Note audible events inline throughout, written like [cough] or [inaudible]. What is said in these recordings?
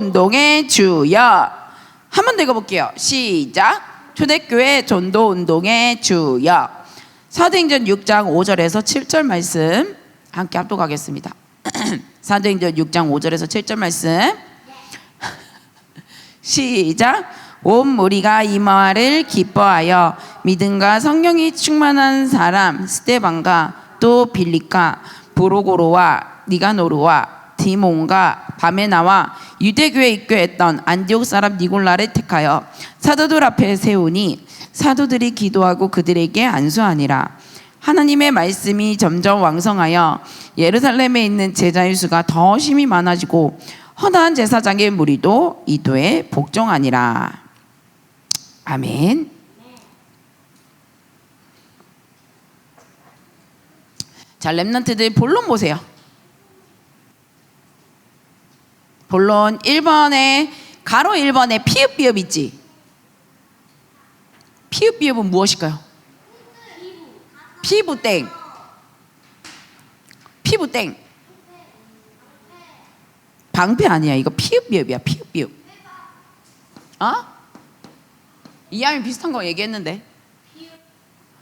운동의 주여. 한번 더 읽어볼게요. 시작. 초대교회 전도 운동의 주여. 사도행전 6장 5절에서 7절 말씀 함께 합독하겠습니다. [clears throat] 사도행전 6장 5절에서 7절 말씀. [laughs] 시작. 온 무리가 이 말을 기뻐하여 믿음과 성령이 충만한 사람 스테반과 또 빌리카 브로고로와 니가노르와 디몬과 바메나와 유대교에 입교했던 안디옥 사람 니골라를 택하여 사도들 앞에 세우니 사도들이 기도하고 그들에게 안수하니라. 하나님의 말씀이 점점 왕성하여 예루살렘에 있는 제자의 수가 더 심히 많아지고 허다한 제사장의 무리도 이도에 복종하니라. 아멘. 자 랩런트들 본론 보세요 본론 1번에 가로 1번에 피읍 비읍 있지? 피읍 비읍은 무엇일까요? 피부 땡. 피부 땡. 방패 아니야. 이거 피읍 비읍이야 피읍 비읍. 어? 이하면 비슷한 거 얘기했는데.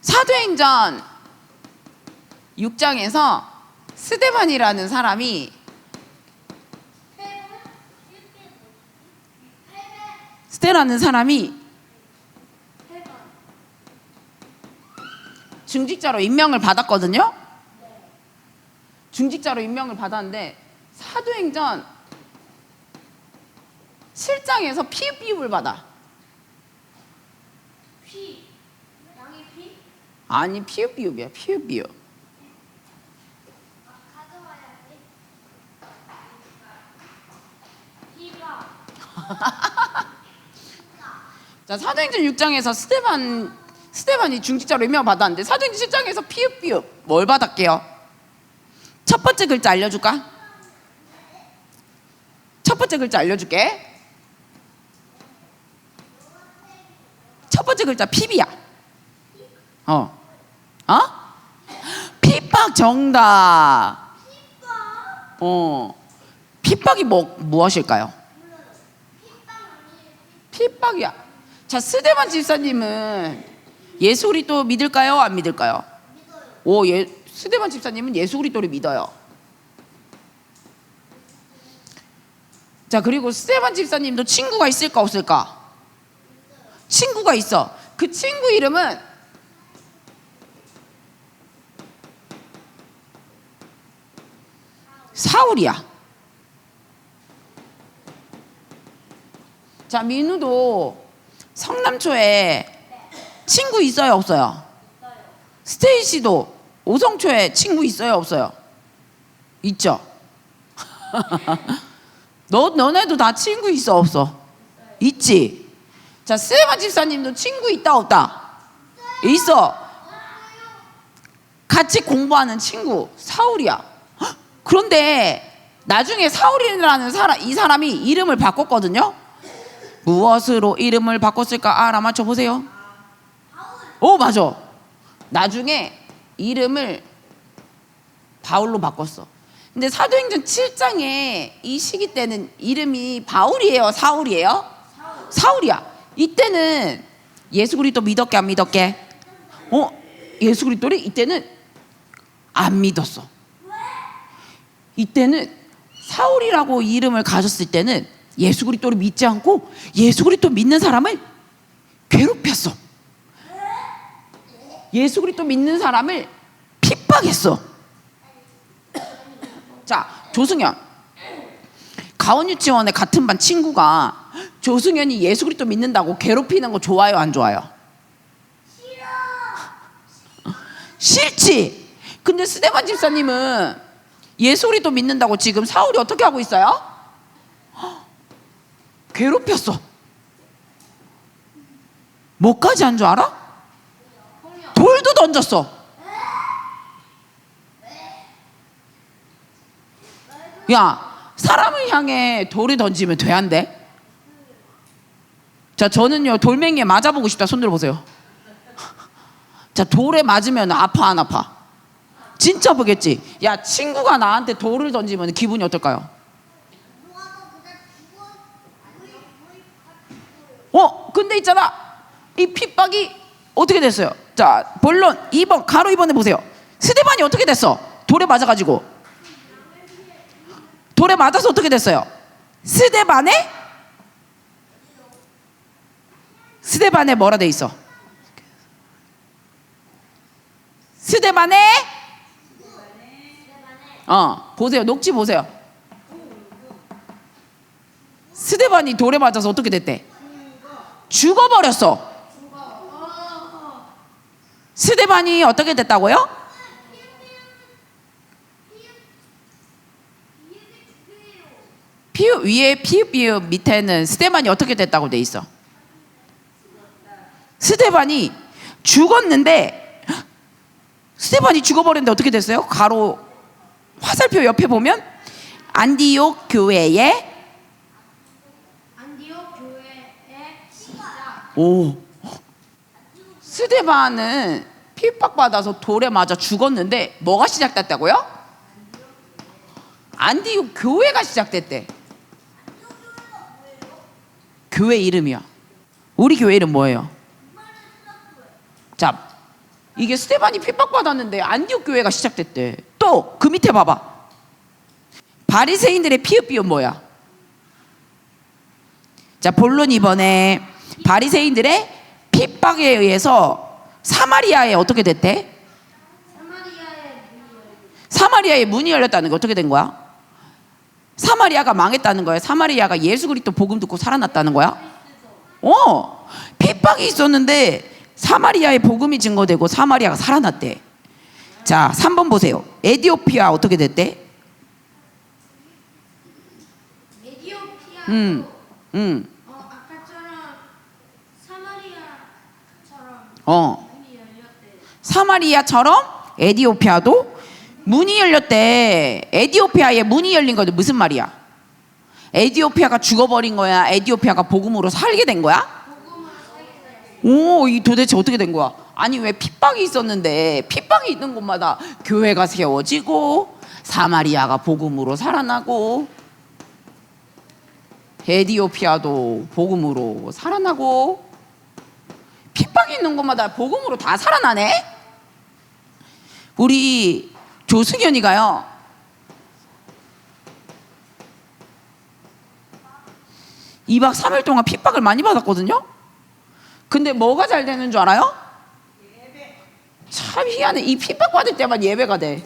사도행전 6장에서 스데반이라는 사람이 스테라는 사람이 중직자로 임명을 받았거든요. 중직자로 임명을 받았는데 사도행전 7장에서 피비읍을 받아. 피 양의 피 아니 피읍비읍이야 피읍비읍. [laughs] 자 사도행전 6장에서 스테반 스테반이 중직자로 임명 받았는데 사도행전 7장에서 피읍비읍 뭘 받았게요? 첫 번째 글자 알려줄까? 첫 번째 글자 알려줄게. 첫 번째 글자 피비야. 어, 어? 핍박 정답. 어, 핍박이 뭐 무엇일까요? 핍박이야. 자, 스데반 집사님은 예수 그리스도 믿을까요? 안 믿을까요? 오, 예, 스데반 집사님은 예수 그리스도를 믿어요. 자, 그리고 스데반 집사님도 친구가 있을까 없을까? 친구가 있어. 그 친구 이름은 사울이야. 자, 민우도 성남초에 친구 있어요, 없어요? 스테이시도 오성초에 친구 있어요, 없어요? 있죠? [laughs] 너, 너네도 다 친구 있어, 없어? 있지? 자, 스테반 집사님도 친구 있다, 없다? 있어. 같이 공부하는 친구, 사울이야. 헉, [gasps] 그런데 나중에 사울이라는 사람, 이 사람이 이름을 바꿨거든요? 무엇으로 이름을 바꿨을까 알아맞혀 보세요. 오 맞아. 나중에 이름을 바울로 바꿨어. 근데 사도행전 7장에 이 시기 때는 이름이 바울이에요, 사울이에요? 사울 이야. 이때는 예수 그리스도 믿었게 안 믿었게? 어? 예수 그리스도를 이때는 안 믿었어. 이때는 사울이라고 이름을 가졌을 때는 예수 그리스도를 믿지 않고 예수 그리스도 믿는 사람을 괴롭혔어. 예수 그리스도 믿는 사람을 핍박했어. 자, 조승현. 가온 유치원에 같은 반 친구가 조승현이 예수 그리스도 믿는다고 괴롭히는 거 좋아요, 안 좋아요? 싫지. 근데 스데반 집사님은 예수 그리스도 믿는다고 지금 사울이 어떻게 하고 있어요? 괴롭혔어. 뭐까지 한 줄 알아? 돌도 던졌어. 야, 사람을 향해 돌을 던지면 돼, 안 돼? 자, 저는요, 돌멩이에 맞아보고 싶다. 손 들어보세요. 자, 돌에 맞으면 아파, 안 아파? 진짜 보겠지? 야, 친구가 나한테 돌을 던지면 기분이 어떨까요? 누가 너 그냥 죽어 어, 근데 있잖아. 이 핍박이 어떻게 됐어요? 자, 본론 2번 가로 2번에 보세요. 스데반이 어떻게 됐어? 돌에 맞아가지고. 돌에 맞아서 어떻게 됐어요? 스데반에 스데반에 뭐라 돼 있어? 스데반에 어 보세요 녹지 보세요. 스데반이 돌에 맞아서 어떻게 됐대? 죽어버렸어. 스데반이 어떻게 됐다고요? 피읍 위에 피읍 비읍 밑에는 스데반이 어떻게 됐다고 돼 있어? 스데반이 죽었는데 스데반이 죽어버렸는데 어떻게 됐어요? 가로 화살표 옆에 보면 안디옥 교회에 안디옥 교회의 시작. 오 스데반은 핍박받아서 돌에 맞아 죽었는데 뭐가 시작됐다고요? 안디옥 교회가 시작됐대. 교회 이름이야. 우리 교회 이름 뭐예요? 자, 이게 스테반이 핍박받았는데 안디옥 교회가 시작됐대. 또 그 밑에 봐봐. 바리새인들의 피읍비읍 뭐야? 자, 본론 이번에 바리새인들의 핍박에 의해서 사마리아에 어떻게 됐대? 사마리아의 문이 열렸다는 게 어떻게 된 거야? 사마리아가 망했다는 거야. 사마리아가 예수 그리스도 복음 듣고 살아났다는 거야. 어, 핍박이 있었는데 사마리아의 복음이 증거되고 사마리아가 살아났대. 자, 3번 보세요. 에디오피아 어떻게 됐대? 에디오피아 음, 음, 어 아까처럼 사마리아처럼 어. 사마리아처럼 에디오피아도 문이 열렸대. 에디오피아에 문이 열린 거는 무슨 말이야? 에디오피아가 죽어버린 거야? 에디오피아가 복음으로 살게 된 거야? 오, 이 도대체 어떻게 된 거야? 아니 왜 핍박이 있었는데 핍박이 있는 곳마다 교회가 세워지고 사마리아가 복음으로 살아나고 에디오피아도 복음으로 살아나고 핍박이 있는 곳마다 복음으로 다 살아나네? 우리 조승현이가요. 이박삼일 동안 핍박을 많이 받았거든요. 근데 뭐가 잘 되는 줄 알아요? 참 희한해. 이 핍박 받을 때만 예배가 돼.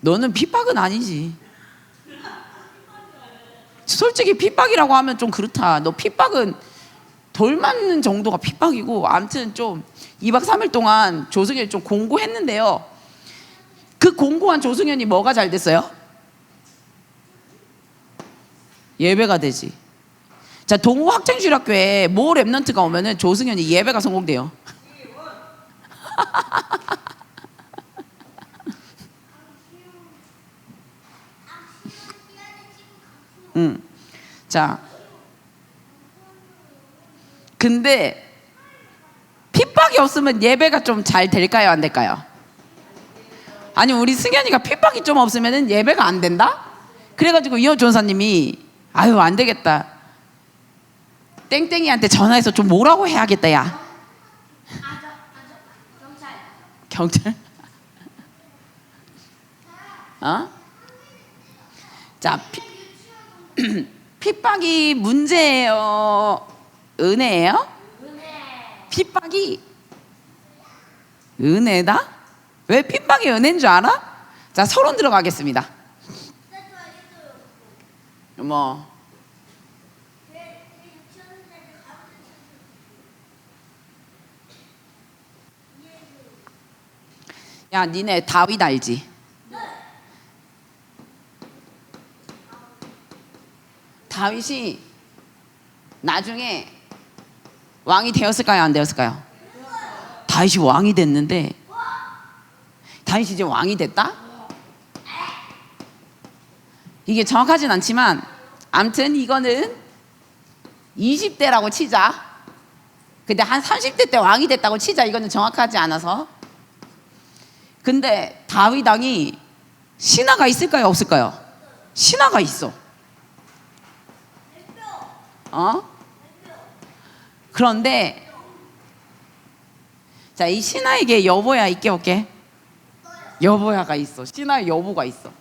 너는 핍박은 아니지. 솔직히 핍박이라고 하면 좀 그렇다. 너 핍박은 돌 맞는 정도가 핍박이고, 아무튼 좀 2박 3일 동안 조승현이 좀 공고했는데요. 그 공고한 조승현이 뭐가 잘 됐어요? 예배가 되지. 자, 동호 학생주일학교에 모 랩런트가 오면은 조승현이 예배가 성공돼요. [laughs] 응. 자. 근데 핍박이 없으면 예배가 좀 잘 될까요, 안 될까요? 아니 우리 승현이가 핍박이 좀 없으면은 예배가 안 된다? 그래가지고 이호 전사님이 아유 안 되겠다. 땡땡이한테 전화해서 좀 뭐라고 해야겠다 야. 경찰? [laughs] 어? 자, 피, [clears throat] 핍박이 문제예요? 은혜예요? 은혜. 핍박이 은혜다? 왜 핍박이 은혜인 줄 알아? 자, 서론 들어가겠습니다. 뭐 야, 니네 다윗 알지? 다윗이 나중에 왕이 되었을까요? 안 되었을까요? 다윗이 왕이 됐는데 다윗이 이제 왕이 됐다? 이게 정확하진 않지만 암튼 이거는 20대라고 치자. 근데 한 30대 때 왕이 됐다고 치자. 이거는 정확하지 않아서. 근데 다윗 왕이 신하가 있을까요? 없을까요? 신하가 있어. 어? 그런데 자, 이 신하에게 여보야 있게 올게. 여보야가 있어. 신하의 여보가 있어.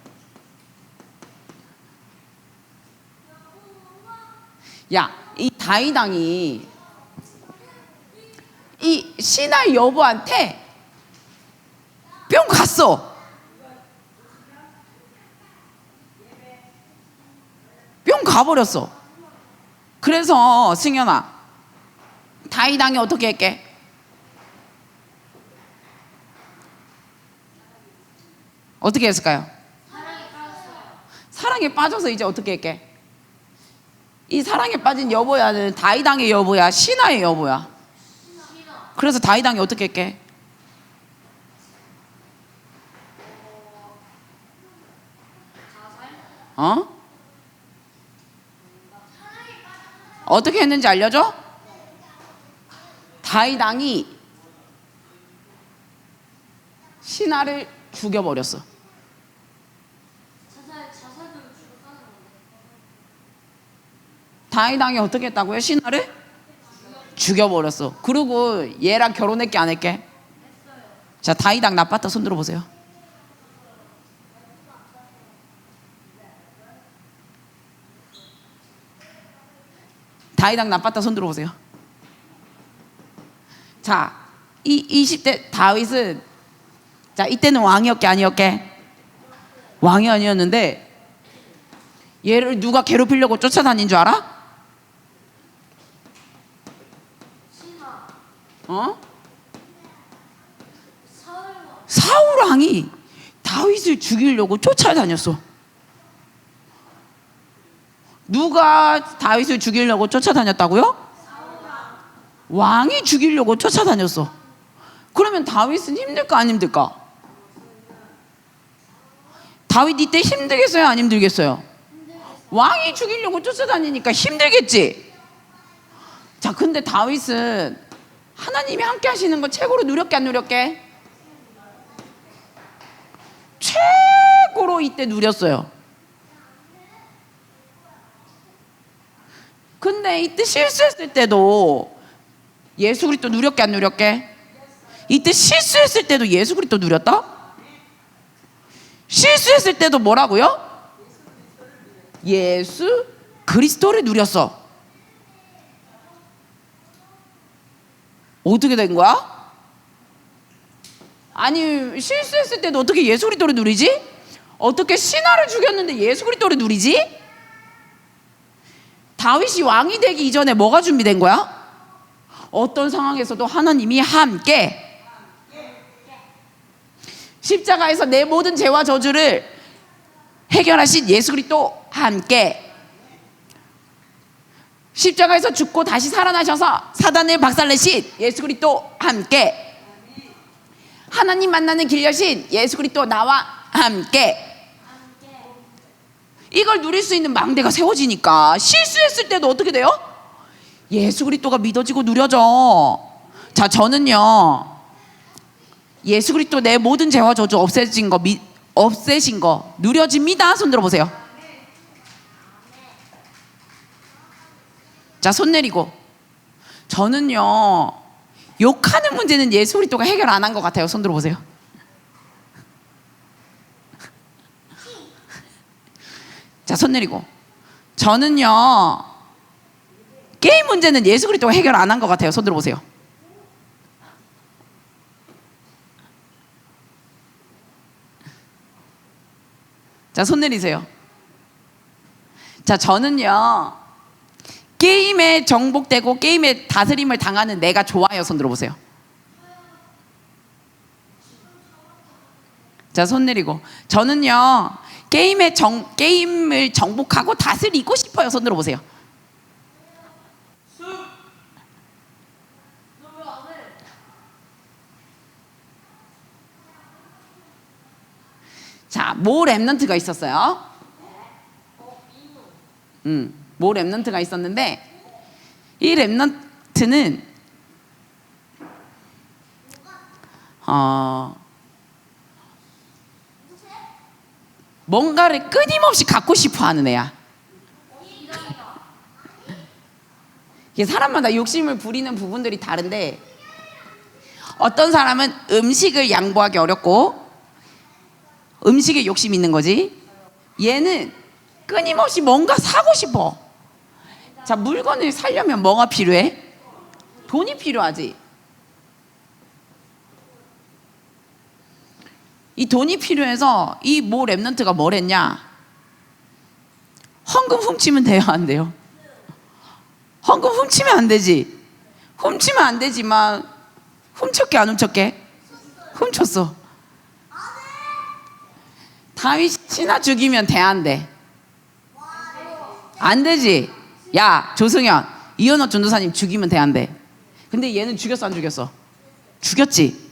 야, 이 다이당이 이 신하의 여보한테 뿅 갔어. 뿅 가버렸어. 그래서 승현아, 다이당이 어떻게 할게? 어떻게 했을까요? 사랑에 빠져서 이제 어떻게 할게? 이 사랑에 빠진 여보야는 다이당의 여보야, 신하의 여보야. 그래서 다이당이 어떻게 할게? 어? 어떻게 했는지 알려줘? 다이당이 신하를 죽여버렸어. 다이당이 어떻게 했다고요? 신하를 죽여버렸어. 그리고 얘랑 결혼했게 안 했게? 자, 다이당 나빴다 손 들어보세요. 다이당 나빴다 손 들어보세요. 자, 이 20대 다윗은 자, 이때는 왕이었게 아니었게? 왕이 아니었는데 얘를 누가 괴롭히려고 쫓아다닌 줄 알아? 어? 사울 왕이 다윗을 죽이려고 쫓아다녔어. 누가 다윗을 죽이려고 쫓아다녔다고요? 왕이 죽이려고 쫓아다녔어. 그러면 다윗은 힘들까 안 힘들까? 다윗 이때 힘들겠어요 안 힘들겠어요? 왕이 죽이려고 쫓아다니니까 힘들겠지. 자, 근데 다윗은 하나님이 함께 하시는 거 최고로 누렸게 안 누렸게? 최고로 이때 누렸어요. 근데 이때 실수했을 때도 예수 그리스도 누렸게 안 누렸게? 이때 실수했을 때도 예수 그리스도 누렸다? 실수했을 때도 뭐라고요? 예수 그리스도를 누렸어. 어떻게 된 거야? 아니 실수했을 때도 어떻게 예수 그리스도를 누리지? 어떻게 신하를 죽였는데 예수 그리스도를 누리지? 다윗이 왕이 되기 이전에 뭐가 준비된 거야? 어떤 상황에서도 하나님이 함께 십자가에서 내 모든 죄와 저주를 해결하신 예수 그리스도 함께 십자가에서 죽고 다시 살아나셔서 사단을 박살내신 예수 그리스도 함께 하나님 만나는 길 여신 예수 그리스도 나와 함께 이걸 누릴 수 있는 망대가 세워지니까 실수했을 때도 어떻게 돼요? 예수 그리스도가 믿어지고 누려져. 자, 저는요. 예수 그리스도 내 모든 죄와 저주 없애진 거 미, 없애신 거 누려집니다. 손 들어 보세요. 자, 손 내리고. 저는요. 욕하는 문제는 예수 그리스도가 해결 안 한 것 같아요. 손 들어 보세요. 자, 손 내리고. 저는요. 게임 문제는 예수 그리스도가 해결 안 한 것 같아요. 손 들어 보세요. 자, 손 내리세요. 자, 저는요. 게임에 정복되고 게임에 다스림을 당하는 내가 좋아요. 손 들어보세요. 자, 손 내리고. 저는요. 게임에 정, 게임을 정복하고 다스리고 싶어요. 손 들어보세요. 자, 모 랩넌트가 있었어요. 음, 모 랩넌트가 있었는데 이 랩넌트는 어 뭔가를 끊임없이 갖고 싶어 하는 애야. 이게 사람마다 욕심을 부리는 부분들이 다른데 어떤 사람은 음식을 양보하기 어렵고 음식에 욕심 있는 거지. 얘는 끊임없이 뭔가 사고 싶어. 자, 물건을 사려면 뭐가 필요해? 돈이 필요하지. 이 돈이 필요해서 이 모 랩런트가 뭘 했냐? 헌금 훔치면 돼요, 안 돼요? 헌금 훔치면 안 되지. 훔치면 안 되지만 훔쳤게 안 훔쳤게? 훔쳤어. 다윗이나 죽이면 돼, 안 돼? 안 되지. 야, 조승현, 이현호 전도사님 죽이면 돼, 안 돼? 근데 얘는 죽였어, 안 죽였어? 죽였지.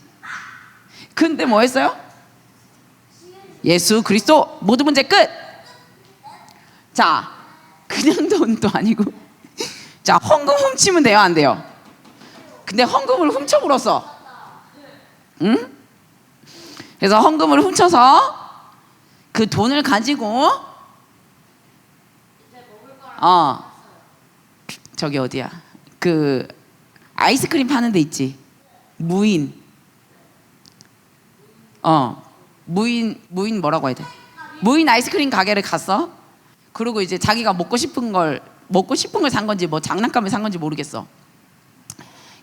근데 뭐 했어요? 예수 그리스도 모든 문제 끝. 자, 그냥 돈도 아니고, [laughs] 자 헌금 훔치면 돼요, 안 돼요? 근데 헌금을 훔쳐버렸어. 응? 그래서 헌금을 훔쳐서 그 돈을 가지고 어 저기 어디야? 그 아이스크림 파는 데 있지. 무인. 어 무인 무인 뭐라고 해야 돼? 무인 아이스크림 가게를 갔어. 그리고 이제 자기가 먹고 싶은 걸 먹고 싶은 걸 산 건지 뭐 장난감을 산 건지 모르겠어.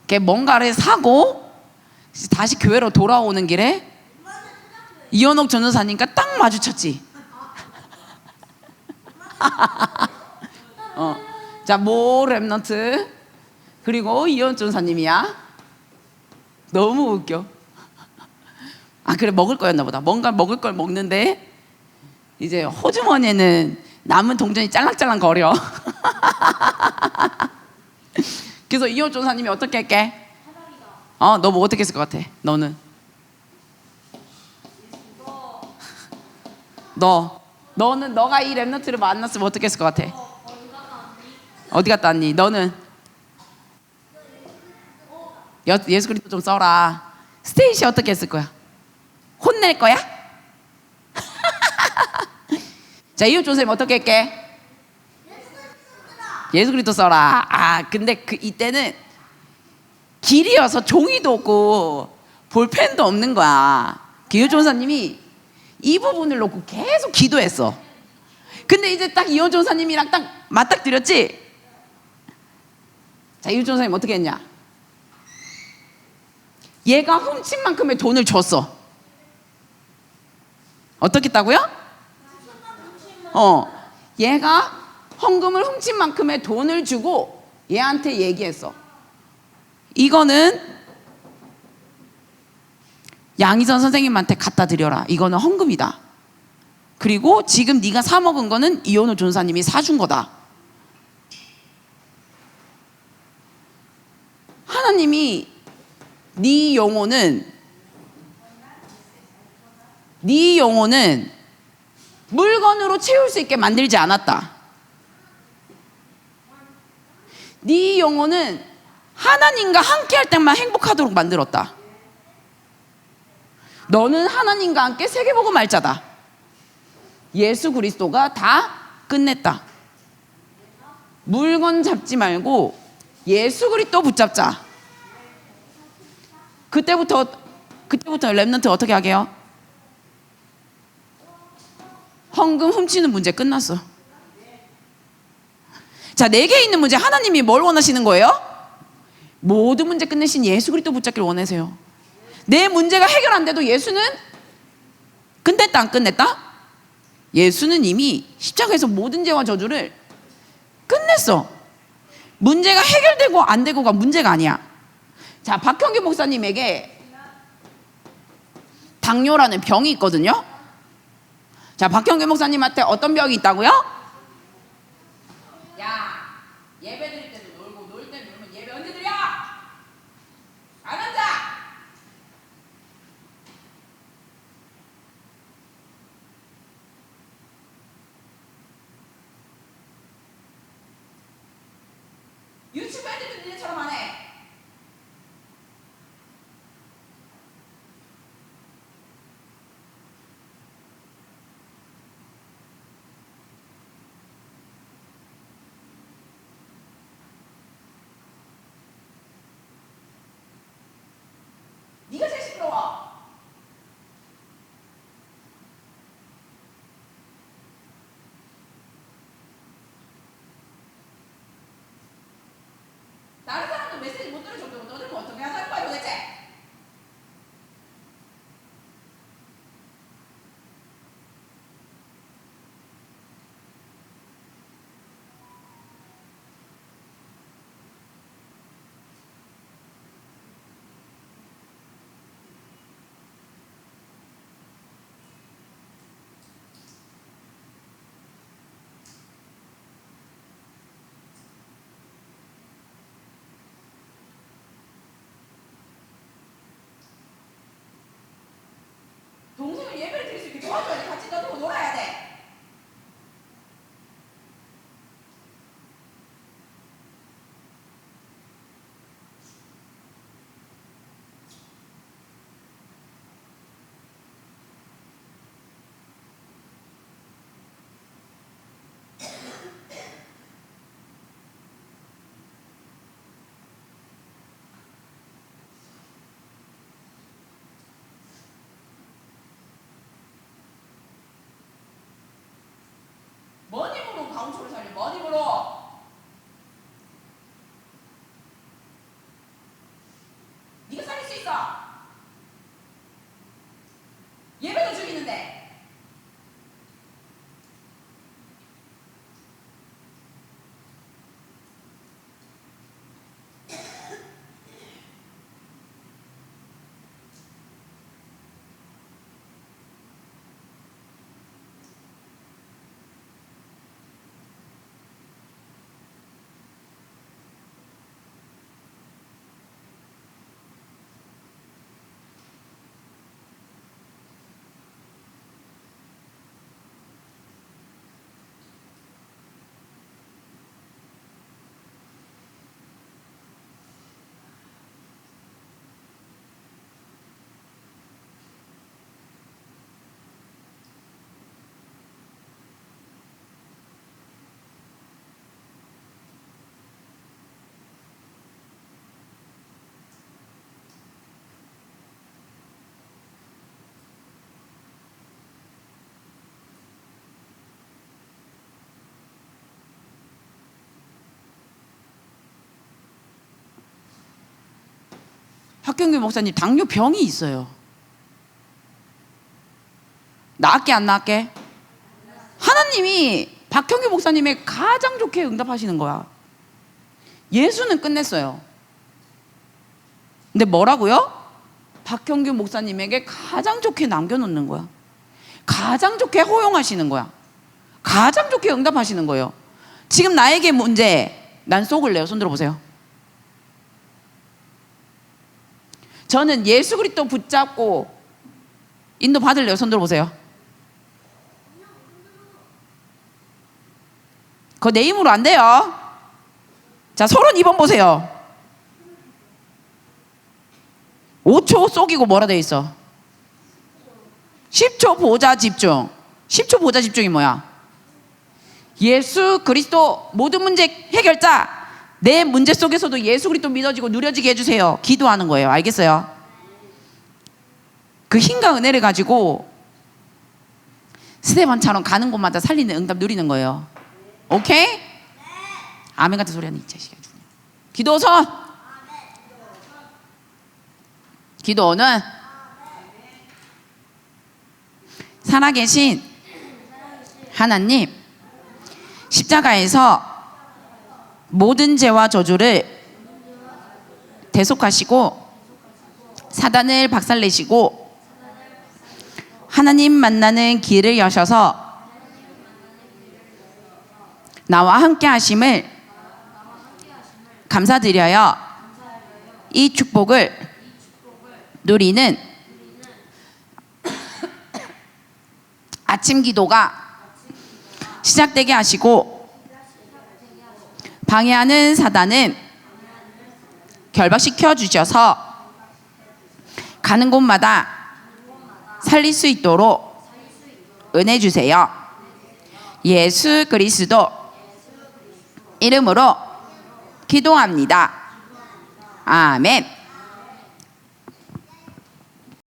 걔 뭔가를 사고 다시 교회로 돌아오는 길에 이현옥 전도사님과 딱 마주쳤지. [laughs] 어. 자, 모 랩넌트 그리고 이현옥 전도사님이야. 너무 웃겨. 아 그래 먹을 거였나 보다. 뭔가 먹을 걸 먹는데 이제 호주머니에는 남은 동전이 짤랑짤랑 거려. [laughs] 그래서 이호 조사님이 어떻게 할게? 어, 너 뭐 어떻게 했을 것 같아? 너는? 너, 너는 너가 이 랩너트를 만났으면 어떻게 했을 것 같아? 어디 갔다 왔니? 너는? 여, 예수 그리스도 좀 써라. 스테이시 어떻게 했을 거야? 혼낼 거야? [laughs] 자, 이호 조사님 어떻게 할게? 예수 그리스도 써라. 아, 근데 그 이때는 길이어서 종이도 없고 볼펜도 없는 거야. 기호 전사님이 이 부분을 놓고 계속 기도했어. 근데 이제 딱 이호 전사님이랑 딱 맞닥뜨렸지. 자, 이호 전사님 어떻게 했냐? 얘가 훔친 만큼의 돈을 줬어. 어떻게 했다고요? 어, 얘가 헌금을 훔친 만큼의 돈을 주고 얘한테 얘기했어. 이거는 양희선 선생님한테 갖다 드려라. 이거는 헌금이다. 그리고 지금 네가 사 먹은 거는 이현우 전사님이 사준 거다. 하나님이 네 영혼은 네 영혼은 물건으로 채울 수 있게 만들지 않았다. 네 영혼은 하나님과 함께 할 때만 행복하도록 만들었다. 너는 하나님과 함께 세계보고 말자다. 예수 그리스도가 다 끝냈다. 물건 잡지 말고 예수 그리스도 붙잡자. 그때부터 그때부터 랩런트 어떻게 하게요? 헌금 훔치는 문제 끝났어. 자, 내게 있는 문제 하나님이 뭘 원하시는 거예요? 모든 문제 끝내신 예수 그리스도 붙잡기를 원하세요. 내 문제가 해결 안 돼도 예수는 끝냈다 안 끝냈다? 예수는 이미 십자가에서 모든 죄와 저주를 끝냈어. 문제가 해결되고 안 되고가 문제가 아니야. 자, 박형규 목사님에게 당뇨라는 병이 있거든요. 자, 박형규 목사님한테 어떤 병이 있다고요? 야, 예배 드릴 때도 놀고 놀 때 놀면 예배 언제 드려? 안 한다. 유치부 애들도 니네처럼 안 해. 다른 사람은 메시지 못 들을 정도로 너는 뭐 어떻게 하자는 거야 도대체? 동생을 예배를 드릴 수 있게 도와줘야 돼. 같이 너도 놀아야 돼. 뭔 힘으로 가운초를 살려? 뭔 힘으로? 네가 살릴 수 있어. 예배도 죽이는데. 박경규 목사님 당뇨 병이 있어요. 나았게 안 나았게? 하나님이 박경규 목사님의 가장 좋게 응답하시는 거야. 예수는 끝냈어요. 근데 뭐라고요? 박경규 목사님에게 가장 좋게 남겨놓는 거야. 가장 좋게 허용하시는 거야. 가장 좋게 응답하시는 거예요. 지금 나에게 문제, 난 속을래요. 손 들어보세요. 저는 예수 그리스도 붙잡고 인도 받을래요. 손 들어보세요. 그거 내 힘으로 안 돼요. 자, 서론 2번 보세요. 5초 속이고 뭐라 돼 있어? 10초 보자 집중. 10초 보자 집중이 뭐야? 예수 그리스도 모든 문제 해결자. 내 문제 속에서도 예수 그리스도 믿어지고 누려지게 해주세요. 기도하는 거예요. 알겠어요? 그 힘과 은혜를 가지고 스테반처럼 가는 곳마다 살리는 응답 누리는 거예요. 오케이? 아멘 같은 소리 하는 이 자식아. 기도선. 기도는 살아계신 하나님 십자가에서 모든 죄와 저주를 대속하시고 사단을 박살내시고 하나님 만나는 길을 여셔서 나와 함께 하심을 감사드려요. 이 축복을 누리는 아침 기도가 시작되게 하시고 방해하는 사단은 결박시켜 주셔서 가는 곳마다 살릴 수 있도록 은혜 주세요. 예수 그리스도 이름으로 기도합니다. 아멘.